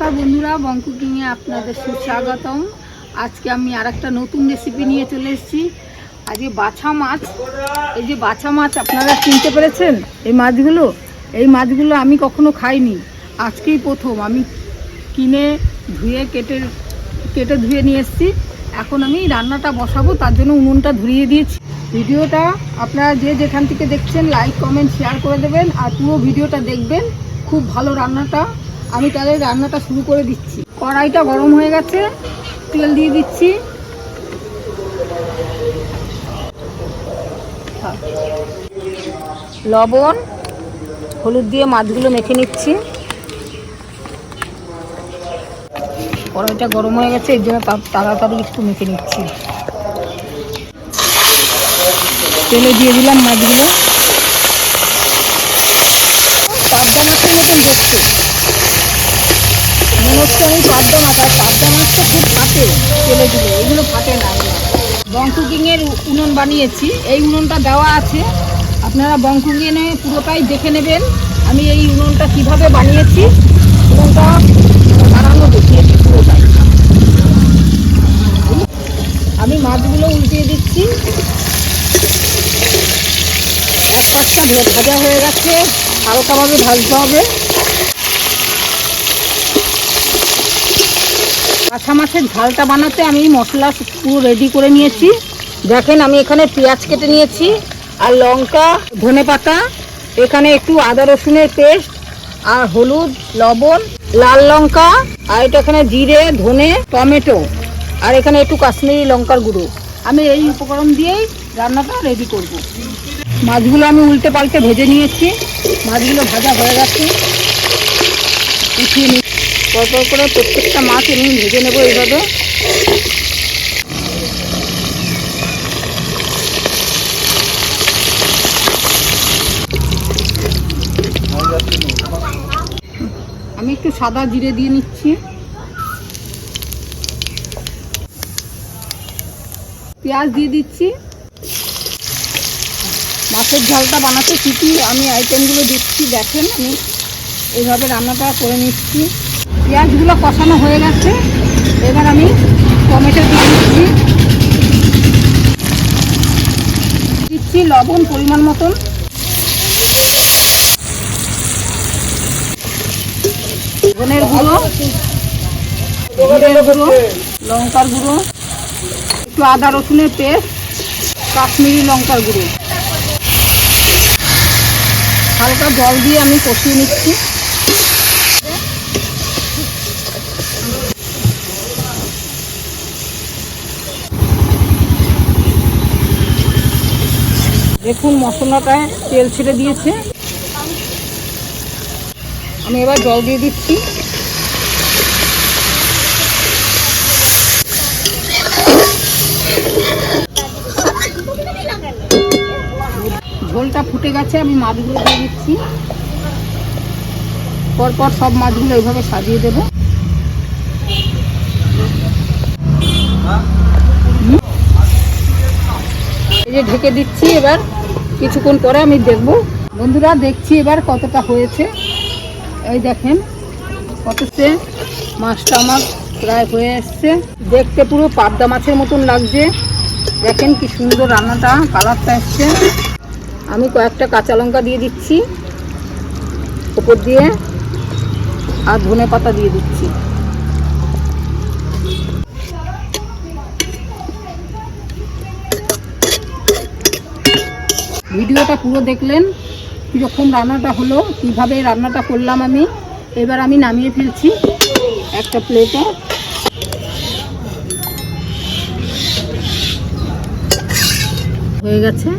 নমস্কার বন্ধুরা বং কুকিংয়ে আপনাদের সুস্বাগতম। আজকে আমি আর একটা নতুন রেসিপি নিয়ে চলে এসেছি। আজকে বাছা মাছ। এই যে বাছা মাছ, আপনারা চিনতে পেরেছেন? এই মাছগুলো? এই মাছগুলো আমি কখনো খাইনি। আজকেই প্রথম। আমি কিনে ধুয়ে, কেটে কেটে ধুয়ে নিয়ে এসেছি। এখন আমি রান্নাটা বসাবো, তার জন্য উনুনটা ধরিয়ে দিয়েছি। ভিডিওটা আপনারা যে যেখান থেকে দেখছেন লাইক কমেন্ট শেয়ার করে দেবেন। আর পুরো ভিডিওটা দেখবেন। খুব ভালো রান্নাটা। আমি তাহলে রান্নাটা শুরু করে দিচ্ছি। কড়াইটা গরম হয়ে গেছে, তেল দিয়ে দিচ্ছি। লবণ, হলুদ দিয়ে মাছগুলো মেখে নিচ্ছি। কড়াইটা গরম হয়ে গেছে, এর জন্য তাড়াতাড়ি একটু মেখে নিচ্ছি। তেলে দিয়ে দিলাম মাছগুলো। পাবদা মাছের মতন দেখতে হচ্ছে আমি পাবদা মাছ আর মাছটা খুব ফাটে তেলে দিলে, এগুলো ফাটে না। বং কুকিংয়ের উনুন বানিয়েছি, এই উনুনটা দেওয়া আছে। আপনারা বং কুকিংয়ে পুরোটাই দেখে নেবেন, আমি এই উনুনটা কীভাবে বানিয়েছি, উনুনটা বানানো দেখিয়েছি পুরোটাই। আমি মাছগুলো উল্টিয়ে দিচ্ছি। এক পাশটা ভাজা হয়ে গেছে, হালকাভাবে ভাজতে হবে। কাঁচা মাছের ঝালটা বানাতে আমি মশলা পুরো রেডি করে নিয়েছি। দেখেন, আমি এখানে পেঁয়াজ কেটে নিয়েছি আর লঙ্কা, ধনে পাতা, এখানে একটু আদা রসুনের পেস্ট আর হলুদ, লবণ, লাল লঙ্কা আর এটা এখানে জিরে, ধনে, টমেটো আর এখানে একটু কাশ্মীরি লঙ্কার গুঁড়ো। আমি এই উপকরণ দিয়েই রান্নাটা রেডি করব। মাছগুলো আমি উল্টে পাল্টে ভেজে নিয়েছি। মাছগুলো ভাজা হয়ে গেছে। উঠিয়ে পরপর করে প্রত্যেকটা মাছ আমি ভেজে নেব এইভাবে। আমি একটু সাদা জিরে দিয়ে নিচ্ছি। পেঁয়াজ দিয়ে দিচ্ছি। মাছের ঝালটা বানাতে কী কী আমি আইটেমগুলো দিচ্ছি দেখেন, আমি এইভাবে রান্নাটা করে নিচ্ছি। পেঁয়াজগুলো কষানো হয়ে গেছে। এবার আমি টমেটো দিয়ে দিচ্ছি। দিচ্ছি লবণ পরিমাণ মতন। ধনের গুঁড়ো, জিরের গুঁড়ো, লঙ্কার গুঁড়ো, একটু আদা রসুনের পেস্ট, কাশ্মীরি লঙ্কার গুঁড়ো। হালকা জল দিয়ে আমি কষিয়ে নিচ্ছি। দেখুন মশলাটায় তেল ছেড়ে দিয়েছে। আমি এবার জল দিয়ে দিচ্ছি। ঝোলটা ফুটে গেছে, আমি মাছগুলো দিয়ে দিচ্ছি। পরপর সব মাছগুলো এইভাবে সাজিয়ে দেবো। এই যে ঢেকে দিচ্ছি এবার। কিছুক্ষণ পরে আমি দেখব। বন্ধুরা, দেখছি এবার কতটা হয়েছে। এই দেখেন, কততে মাছটা আমার প্রায় হয়ে এসছে। দেখতে পুরো পাবদা মাছের মতন লাগছে। দেখেন কি সুন্দর রান্নাটা, কালারটা এসছে। আমি কয়েকটা কাঁচা লঙ্কা দিয়ে দিচ্ছি, ওপর দিয়ে, আর ধনে পাতা দিয়ে দিচ্ছি। ভিডিওটা পুরো দেখলেন কীরকম রান্নাটা হলো, কীভাবে রান্নাটা করলাম আমি, এবার আমি নামিয়ে ফেলছি একটা প্লেটে হয়ে গেছে।